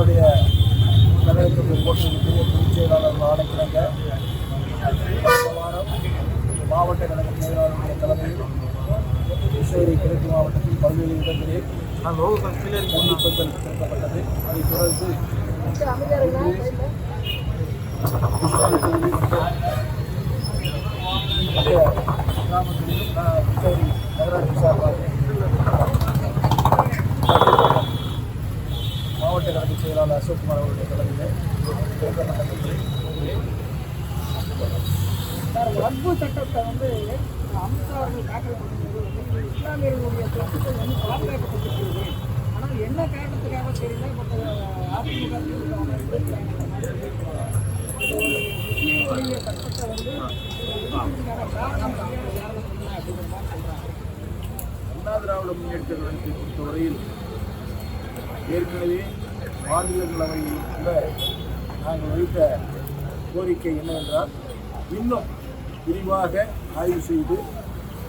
எங்களுடைய கழகத்துடைய போட்டியினுடைய பொதுச் செயலாளர் ஆணைக்கிழங்க வாரம் மாவட்ட கழக செயலாளருடைய தலைமையில் கிருஷ்ணகிரி கிழக்கு மாவட்டத்தில் பல்வேறு இடங்களில் சந்திப்புகள் திறக்கப்பட்டது. அதைத் தொடர்ந்து கிருஷ்ணகிரி தொகுதி மற்றும் மற்ற கிராமங்களிலும் நான் கிருஷ்ணகிரி நகராட்சி சார்பாக மாவட்ட கழக செயலாளர் அசோக்குமார் அவருடைய தலைமையில் வக்பு சட்டத்தை வந்து அமித்ஷா அவர்கள் தாக்கல் பண்ணும்போது வந்து இஸ்லாமியர்களுடைய சொத்துக்கள் வந்து பாதுகாக்கப்பட்டிருக்கிறது ஆனால் என்ன காரணத்துக்காக தெரியல பட் அதிமுக. முஸ்லீம்களுடைய சட்டத்தை வந்து காரணம் அப்படிங்கிற சொல்கிறாங்க திராவிட முன்னேற்ற கழகத்தை பொறுத்தவரையில் ஏற்கனவே மாநிலங்களவையில் கூட நாங்கள் வைத்த கோரிக்கை என்னவென்றால் இன்னும் விரிவாக ஆய்வு செய்து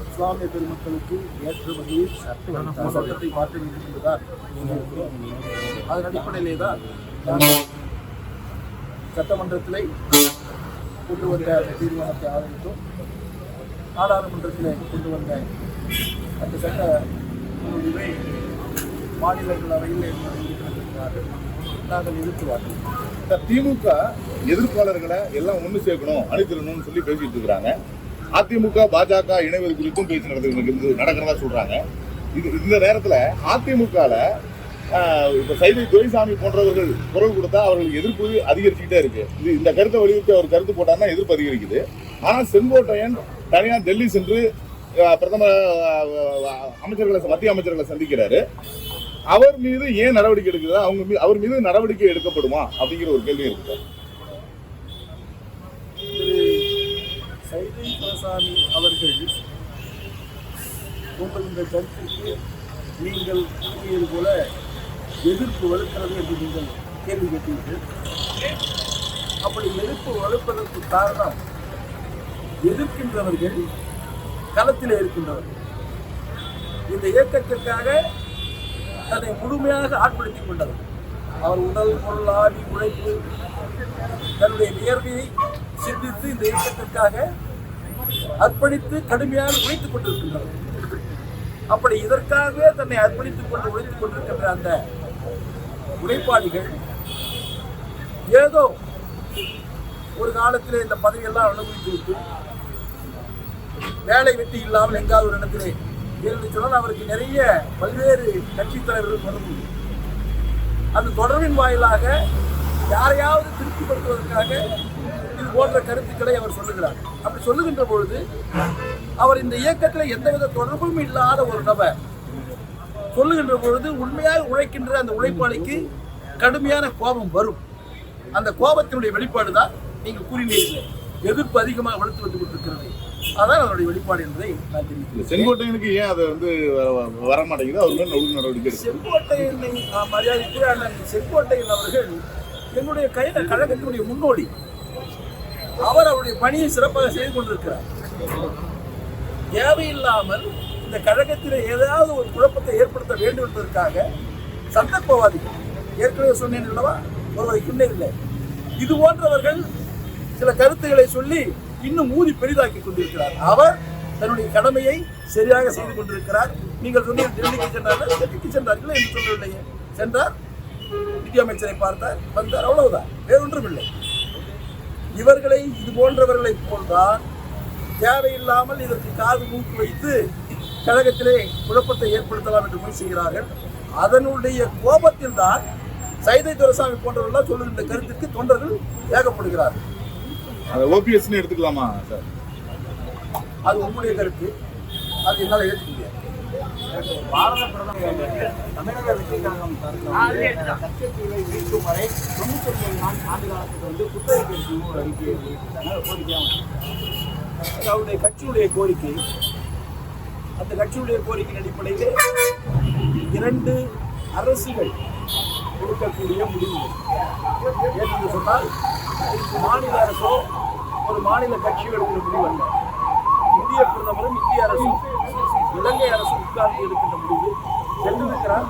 இஸ்லாமிய பெருமக்களுக்கு ஏற்ற வகையில் சட்டத்தை மாற்ற வேண்டும் என்பதுதான் அதன் அடிப்படையிலே தான் நாங்கள் சட்டமன்றத்திலே கொண்டு வந்த அந்த தீர்மானத்தை ஆதரித்தோம் நாடாளுமன்றத்தில் கொண்டு வந்த அந்த சட்ட முடிவை மாநிலங்களவையில் இருக்கிறார்கள் நாங்கள் எதிர்த்து வாங்கினோம் இந்த திமுக எதிர்ப்பாளர்களை எல்லாம் ஒன்று சேர்க்கணும் அணிதிரணும்னு சொல்லி பேசிட்டு இருக்கிறாங்க. அதிமுக பாஜக இணைவது குறித்தும் பேச்சு நடந்து நடக்கிறதா சொல்றாங்க. இது இந்த நேரத்தில் அதிமுகவில் இப்போ இப்ப சைதை துரைசாமி போன்றவர்கள் குரல் கொடுத்தா அவர்களுக்கு எதிர்ப்பு அதிகரிச்சுக்கிட்டே இருக்கு. இது இந்த கருத்தை வலியுறுத்தி அவர் கருத்து போட்டாருன்னா எதிர்ப்பு அதிகரிக்குது. ஆனால் செங்கோட்டையன் தனியாக டெல்லி சென்று பிரதமர் அமைச்சர்களை மத்திய அமைச்சர்களை சந்திக்கிறாரு. அவர் மீது ஏன் நடவடிக்கை எடுக்குதா? அவங்க மீது அவர் மீது நடவடிக்கை எடுக்கப்படுமா? அப்படிங்கிற ஒரு கேள்வி இருக்கு. சைதை அவர்கள் உங்கள் இந்த கருத்துக்கு நீங்கள் கூறியது போல எதிர்ப்பு வலுக்கிறது என்று நீங்கள் கேள்வி கேட்டீர்கள். அப்படி எதிர்ப்பு வலுப்பதற்கு காரணம் எதிர்க்கின்றவர்கள் களத்தில் இருக்கின்றவர்கள். இந்த இயக்கத்திற்காக தன்னை முழுமையாக ஆட்படுத்திக் கொண்டது. அவர் உடல் பொருள் ஆடி உழைப்பு தன்னுடைய வியர்வையை சிந்தித்து இந்த இயக்கத்திற்காக அர்ப்பணித்து கடுமையாக உழைத்துக் கொண்டிருக்கின்றனர் அப்படி இதற்காகவே தன்னை அர்ப்பணித்துக் கொண்டு உழைத்துக் கொண்டிருக்கின்ற அந்த உழைப்பாளிகள் ஏதோ ஒரு காலத்தில் இந்த பதவியெல்லாம் அனுபவித்து விட்டு வேலை வெட்டி இல்லாமல் எங்காவது ஒரு இடத்திலே என்று சொன்னால் அவருக்கு நிறைய பல்வேறு கட்சித் தலைவர்கள் தொடர்பு அந்த தொடர்பின் வாயிலாக யாரையாவது திருப்திப்படுத்துவதற்காக இது போன்ற கருத்துக்களை அவர் சொல்லுகிறார். அப்படி சொல்லுகின்ற பொழுது அவர் இந்த இயக்கத்தில் எந்தவித தொடர்பும் இல்லாத ஒரு நபர். சொல்லுகின்ற பொழுது உண்மையாக உழைக்கின்ற அந்த உழைப்பாளிக்கு கடுமையான கோபம் வரும். அந்த கோபத்தினுடைய வெளிப்பாடு தான் நீங்கள் கூறினீர்கள். எதிர்ப்பு அதிகமாக வளர்த்து வந்து கொண்டிருக்கிறது. அதான் அதனுடைய வெளிப்பாடு என்பதை நான் தெரிவிக்கிறேன். செங்கோட்டையனுக்கு ஏன் அதை வந்து வர- மாட்டேங்குது? அவர் மேல ஒழுங்கு நடவடிக்கை செங்கோட்டையனை மரியாதைக்குரிய அண்ணன் செங்கோட்டையன் அவர்கள் எங்களுடைய கைத கழகத்தினுடைய முன்னோடி. அவர் அவருடைய பணியை சிறப்பாக செய்து கொண்டிருக்கிறார். தேவையில்லாமல் இந்த கழகத்தில் ஏதாவது ஒரு குழப்பத்தை ஏற்படுத்த வேண்டும் என்பதற்காக சந்தர்ப்பவாதிகள் ஏற்கனவே சொன்னேன் அல்லவா? ஒருவரை இல்லை. இது போன்றவர்கள் சில கருத்துக்களை சொல்லி இன்னும் ஊதி பெரிதாக்கி கொண்டிருக்கிறார். அவர் தன்னுடைய கடமையை சரியாக செய்து கொண்டிருக்கிறார். நீங்கள் சொன்னீர்கள் டெல்லிக்கு சென்றார் டெல்லிக்கு சென்றார்கள் என்று சொல்லவில்லையே. சென்றார். நிதியமைச்சரை பார்த்தார். வந்தார். அவ்வளவுதான். வேறொன்றும் இல்லை இவர்களை இது போன்றவர்களை போல்தான் தேவையில்லாமல் இதற்கு காது மூக்கு வைத்து கழகத்திலே குழப்பத்தை ஏற்படுத்தலாம் என்று முயற்சி செய்கிறார்கள். அதனுடைய கோபத்தில் தான் சைதை துரசாமி போன்றவர்களால் சொல்லுகின்ற கருத்துக்கு தொண்டர்கள் ஏகப்படுகிறார்கள். அதை ஓபிஎஸ்னு எடுத்துக்கலாமா சார்? அது உங்களுடைய கருத்து. அது என்னால் ஏற்றுக்க முடியாது. பாரத பிரதமர் தமிழக வெற்றி கழகம் கட்சியை வைக்கும் வரை தொண்ணூத்தி ஒன்பது நாள் ஆண்டு காலத்துக்கு வந்து குத்தகைக்கு ஒரு அறிக்கையை வெளியிட்டிருக்காங்க. கோரிக்கையாக அவருடைய கட்சியுடைய கோரிக்கை. அந்த கட்சியுடைய கோரிக்கையின் அடிப்படையில் இரண்டு அரசுகள் கொடுக்கக்கூடிய முடிவுகள் ஏனென்று சொன்னால் மாநில அரசோ ஒரு மாநில கட்சியோ எடுக்கிற முடிவு அல்ல இந்திய பிரதமரும் இந்திய அரசும் இலங்கை அரசும் உட்கார்ந்து எடுக்கின்ற முடிவு. சென்றிருக்கிறார்.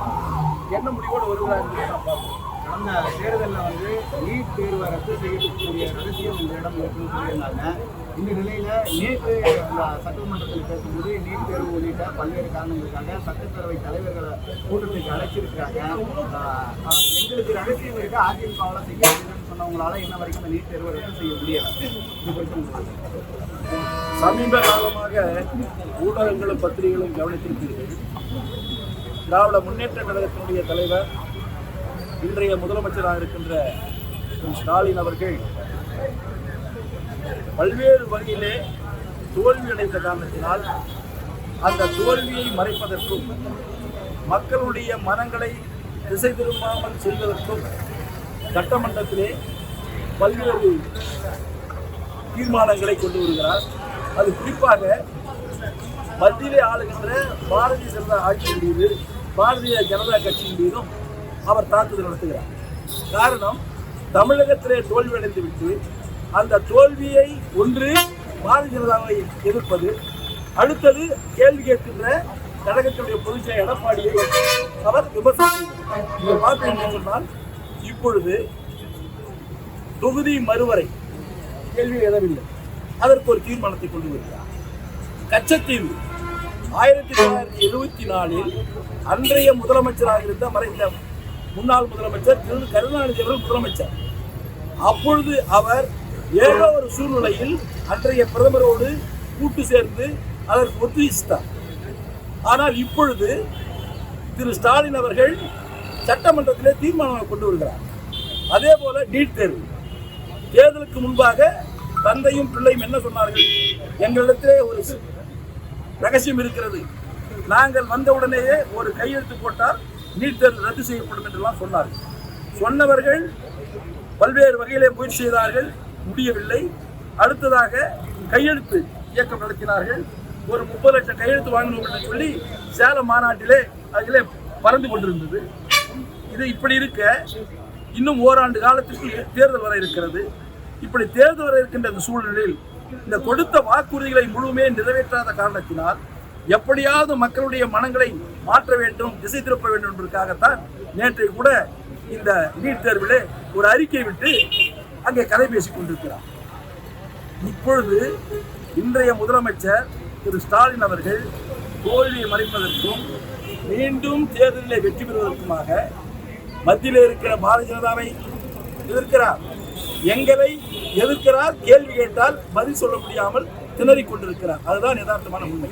என்ன முடிவோடு வருகிறார் என்று நான் பார்ப்போம். அந்த தேர்தலில் வந்து நீட் தேர்வை ரத்து செய்யக்கூடிய ரகசியம் உங்களிடம் இருக்குன்னு சொல்லியிருந்தாங்க. இந்த நிலையில் நேற்று சட்டமன்றத்தில் பேசும்போது நீட் தேர்வு உள்ளிட்ட பல்வேறு காரணங்களுக்காக சட்டப்பேரவை தலைவர்களை கூட்டத்துக்கு அழைச்சிருக்கிறாங்க. எங்களுக்கு ரகசியம் இருக்க அதிமுகவில் செய்ய முடியும்னு சொன்னவங்களால இன்ன வரைக்கும் நீட் தேர்வை ரத்து செய்ய முடியலை. இது குறித்து சமீப காலமாக ஊடகங்களும் பத்திரிகைகளும் கவனித்திருப்பீர்கள் திராவிட முன்னேற்ற கழகத்தினுடைய தலைவர் இன்றைய முதலமைச்சராக இருக்கின்ற ஸ்டாலின் அவர்கள் பல்வேறு வகையிலே தோல்வி அடைந்த காரணத்தினால் அந்த தோல்வியை மறைப்பதற்கும் மக்களுடைய மனங்களை திசை திரும்பாமல் செல்வதற்கும் சட்டமன்றத்திலே பல்வேறு தீர்மானங்களை கொண்டு வருகிறார். அது குறிப்பாக மத்தியிலே ஆளுகின்ற பாரதிய ஜனதா ஆட்சியின் மீது பாரதிய ஜனதா கட்சியின் மீதும் அவர் தாக்குதல் நடத்துகிறார். காரணம் தமிழகத்திலே தோல்வி அடைந்து விட்டு அந்த தோல்வியை ஒன்று பாரதிய ஜனதாவை எதிர்ப்பது அடுத்தது கேள்வி கேட்கின்ற கழகத்தினுடைய பொதுச்செயலர் எடப்பாடியை அவர் விமர்சிக்கிறார். பார்த்தீங்கன்னு சொன்னால் இப்பொழுது தொகுதி மறுவரை கேள்வி எழவில்லை அதற்கு ஒரு தீர்மானத்தை கொண்டு வருகிறார். கச்சத்தீவு ஆயிரத்தி தொள்ளாயிரத்தி எழுபத்தி நாலில் அன்றைய முதலமைச்சராக இருந்த மறைந்த முன்னாள் முதலமைச்சர் திரு கருணாநிதி அவர்கள் முதலமைச்சர். அப்பொழுது அவர் ஏதோ ஒரு சூழ்நிலையில் அன்றைய பிரதமரோடு கூட்டு சேர்ந்து அதற்கு ஒத்துழைத்தார். ஆனால் இப்பொழுது திரு ஸ்டாலின் அவர்கள் சட்டமன்றத்திலே தீர்மானம் கொண்டு வருகிறார். அதே போல நீட் தேர்வு. தேர்தலுக்கு முன்பாக தந்தையும் பிள்ளையும் என்ன சொன்னார்கள்? எங்களிடத்திலே ஒரு ரகசியம் இருக்கிறது. நாங்கள் வந்தவுடனேயே ஒரு கையெழுத்து போட்டால் நீட் தேர்வு ரத்து செய்யப்படும் என்றெல்லாம் சொன்னார்கள். சொன்னவர்கள் பல்வேறு வகையிலே முயற்சி செய்தார்கள் முடியவில்லை. அடுத்ததாக கையெழுத்து இயக்கம் நடத்தினார்கள். ஒரு முப்பது லட்சம் கையெழுத்து வாங்கணும் என்று சொல்லி சேலம் மாநாட்டிலே அதிலே பறந்து கொண்டிருந்தது. இது இப்படி இருக்க இன்னும் ஓராண்டு காலத்திற்கு தேர்தல் வர இருக்கிறது. இப்படி தேர்தல் வர இருக்கின்ற இந்த சூழ்நிலையில் இந்த கொடுத்த வாக்குறுதிகளை முழுமே நிறைவேற்றாத காரணத்தினால் எப்படியாவது மக்களுடைய மனங்களை மாற்ற வேண்டும் திசை திருப்ப வேண்டும் என்பதற்காகத்தான் நேற்றை கூட இந்த நீட் தேர்விலே ஒரு அறிக்கை விட்டு அங்கே கதை பேசிக் கொண்டிருக்கிறார். இப்பொழுது இன்றைய முதலமைச்சர் திரு ஸ்டாலின் அவர்கள் தோல்வியை மறைப்பதற்கும் மீண்டும் தேர்தலில் வெற்றி பெறுவதற்குமாக மத்தியில் இருக்கிற பாரதிய ஜனதாவை எதிர்க்கிறார். எங்களை எதிர்க்கிறார் கேள்வி கேட்டால் பதில் சொல்ல முடியாமல் திணறிக் கொண்டிருக்கிறார். அதுதான் யதார்த்தமான உண்மை.